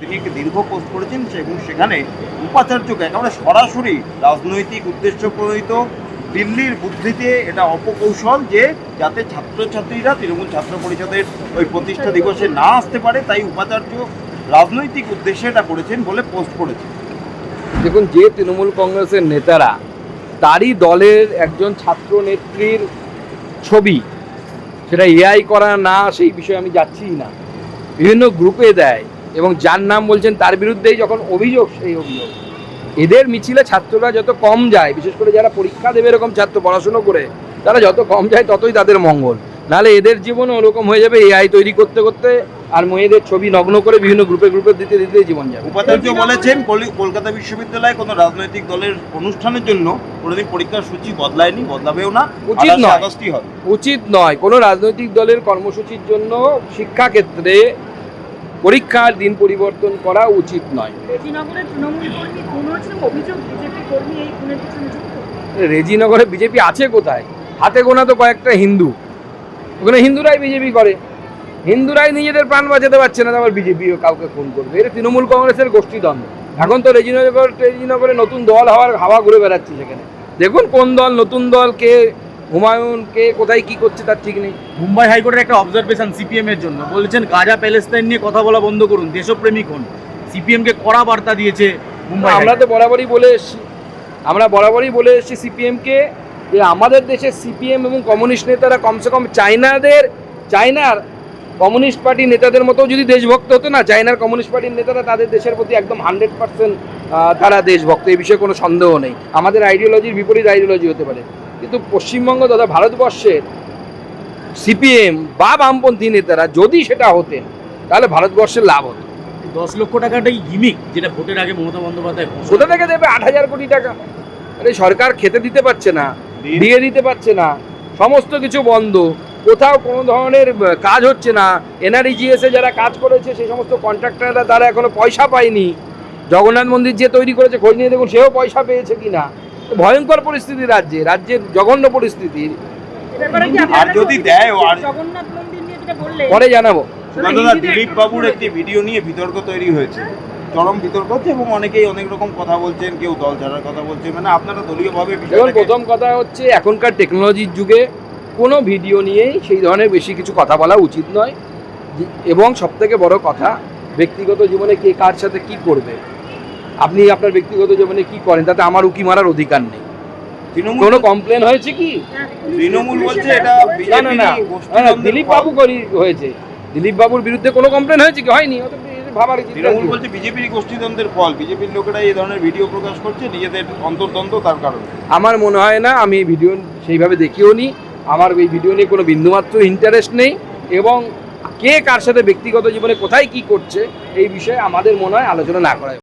তিনি একটি দীর্ঘ পোস্ট করেছেন এবং সেখানে উপাচার্যকে একেবারে সরাসরি রাজনৈতিক উদ্দেশ্য প্রণীত দিল্লির বুদ্ধিতে এটা অপকৌশল যে যাতে ছাত্রছাত্রীরা, তৃণমূল ছাত্র পরিষদের ওই প্রতিষ্ঠা দিবসে না আসতে পারে, তাই উপাচার্য রাজনৈতিক উদ্দেশ্যে এটা করেছেন বলে পোস্ট করেছেন। দেখুন, যে তৃণমূল কংগ্রেসের নেতারা, তারই দলের একজন ছাত্র নেত্রীর ছবি, সেটা এআই করা না সেই বিষয়ে আমি যাচ্ছিই না। বিভিন্ন গ্রুপে দেয় এবং যার নাম বলছেন তার বিরুদ্ধেই যখন অভিযোগ সেই অভিযোগ। এদের মিছিলে ছাত্ররা যত কম যায় বিশেষ করে যারা পরীক্ষা দেবে এরকম ছাত্র পড়াশুনো করে তারা যত কম যায় ততই তাদের মঙ্গল। নাহলে এদের জীবনও ওরকম হয়ে যাবে এআই তৈরি করতে করতে আর মেয়েদের ছবি নগ্ন করে বিভিন্ন গ্রুপে গ্রুপে দিতে দিতে জীবন যাবে। উপাচার্য বলেছেন কলকাতা বিশ্ববিদ্যালয়ে কোনো রাজনৈতিক দলের অনুষ্ঠানের জন্য কোনোদিন পরীক্ষার সূচি বদলায়নি বদলাবেও না উচিত নয়। উচিত নয়। কোনো রাজনৈতিক দলের কর্মসূচির জন্য শিক্ষাক্ষেত্রে পরীক্ষার দিন পরিবর্তন করা উচিত নয়। রেজিনগরে বিজেপি আছে কোথায়? হাতে গোনা তো কয়েকটা হিন্দু। ওখানে হিন্দুরাই বিজেপি করে। হিন্দুরাই নিজেদের প্রাণ বাঁচাতে পারছে না আবার বিজেপি কাউকে খুন করবে। এটা তৃণমূল কংগ্রেসের গোষ্ঠী গোষ্ঠীদ্বন্দ্ব। এখন তো রেজিনগর রেজিনগরে নতুন দল হওয়ার হাওয়া ঘুরে বেড়াচ্ছে সেখানে। দেখুন কোন দল নতুন দল কে হুমায়ুন কে কোথায় কি করছে তার ঠিক নেই। মুম্বাই হাইকোর্টের একটা অবজারভেশন সিপিএম এর জন্য। বলেছেন গাজা প্যালেস্তাইন নিয়ে কথা বলা বন্ধ করুন। দেশপ্রেমিক হন। সিপিএম কে কড়া বার্তা দিয়েছে মুম্বাই আমরা তো বরাবরই বলে এসছি। আমরা বরাবরই বলে এসছি সিপিএমকে যে আমাদের দেশে সিপিএম এবং কমিউনিস্ট নেতারা কমসে কম চায়নাদের চায়নার কমিউনিস্ট পার্টি নেতাদের মতো যদি দেশভক্ত হতো না চায়নার কমিউনিস্ট পার্টির নেতারা তাদের দেশের প্রতি একদম হান্ড্রেড পার্সেন্ট তারা দেশভক্ত। এই বিষয়ে কোনো সন্দেহ নেই। আমাদের আইডিওলজির বিপরীত আইডিওলজি হতে পারে। কিন্তু পশ্চিমবঙ্গ তথা ভারতবর্ষের সিপিএম বা বামপন্থী নেতারা যদি সেটা হতেন তাহলে ভারতবর্ষের লাভ হতো। দশ লক্ষ টাকাটাই গিমিক যেটা ভোটের আগে মমতা বন্দ্যোপাধ্যায় কোথা থেকে দেবে আট হাজার কোটি টাকা। আরে সরকার খেতে দিতে পারছে না দিয়ে দিতে পারছে না সমস্ত কিছু বন্ধ। কোথাও কোনো ধরনের কাজ হচ্ছে না। এনআরইজিএসে যারা কাজ করেছে সেই সমস্ত কন্ট্রাক্টররা তারা এখনও পয়সা পায়নি। জগন্নাথ মন্দির যে তৈরি করেছে খোঁজ নিয়ে দেখুন সেও পয়সা পেয়েছে কিনা। তো ভয়ঙ্কর পরিস্থিতি রাজ্যে রাজ্যের জঘন্য পরিস্থিতি। আর যদি দেয় ও আর- জগন্নাথ মন্দির নিয়ে যেটা বললেন পরে জানাব। দিলীপ বাবুর একটি ভিডিও নিয়ে বিতর্ক তৈরি হয়েছে। চরম বিতর্ক হচ্ছে এবং অনেকেই অনেক রকম কথা বলছেন কেউ দল ছাড়ার কথা বলছেন। মানে আপনারা দলীয়ভাবে দেখুন প্রথম কথা হচ্ছে এখনকার টেকনোলজির যুগে কোনো ভিডিও নিয়েই সেই ধরনের বেশি কিছু কথা বলা উচিত নয়। এবং সবথেকে বড় কথা ব্যক্তিগত জীবনে কে কার সাথে কি করবে? আপনি আপনার ব্যক্তিগত জীবনে কি করেন? তাতে আমার উকি মারার অধিকার নেই। তৃণমূল কোনো কমপ্লেন হয়েছে কি? তৃণমূল বলছে এটা না না না দিলীপ বাবু করি হয়েছে। দিলীপ বাবুর বিরুদ্ধে কোনো কমপ্লেন হয়েছে কি? হয়নি ভাবার তৃণমূল বলছে বিজেপির গোষ্ঠীদ্বন্দ্বের ফল। বিজেপির লোকেরা এই ধরনের ভিডিও প্রকাশ করছে নিজেদের অন্তর্দ্বন্দ্ব তার কারণে। আমার মনে হয় না আমি ভিডিও সেইভাবে দেখিও নি। আমার এই ভিডিও নিয়ে কোনো বিন্দুমাত্র ইন্টারেস্ট নেই। এবং কে কার সাথে ব্যক্তিগত জীবনে কোথায় কি করছে এই বিষয়ে আমাদের মনে হয় আলোচনা না করাই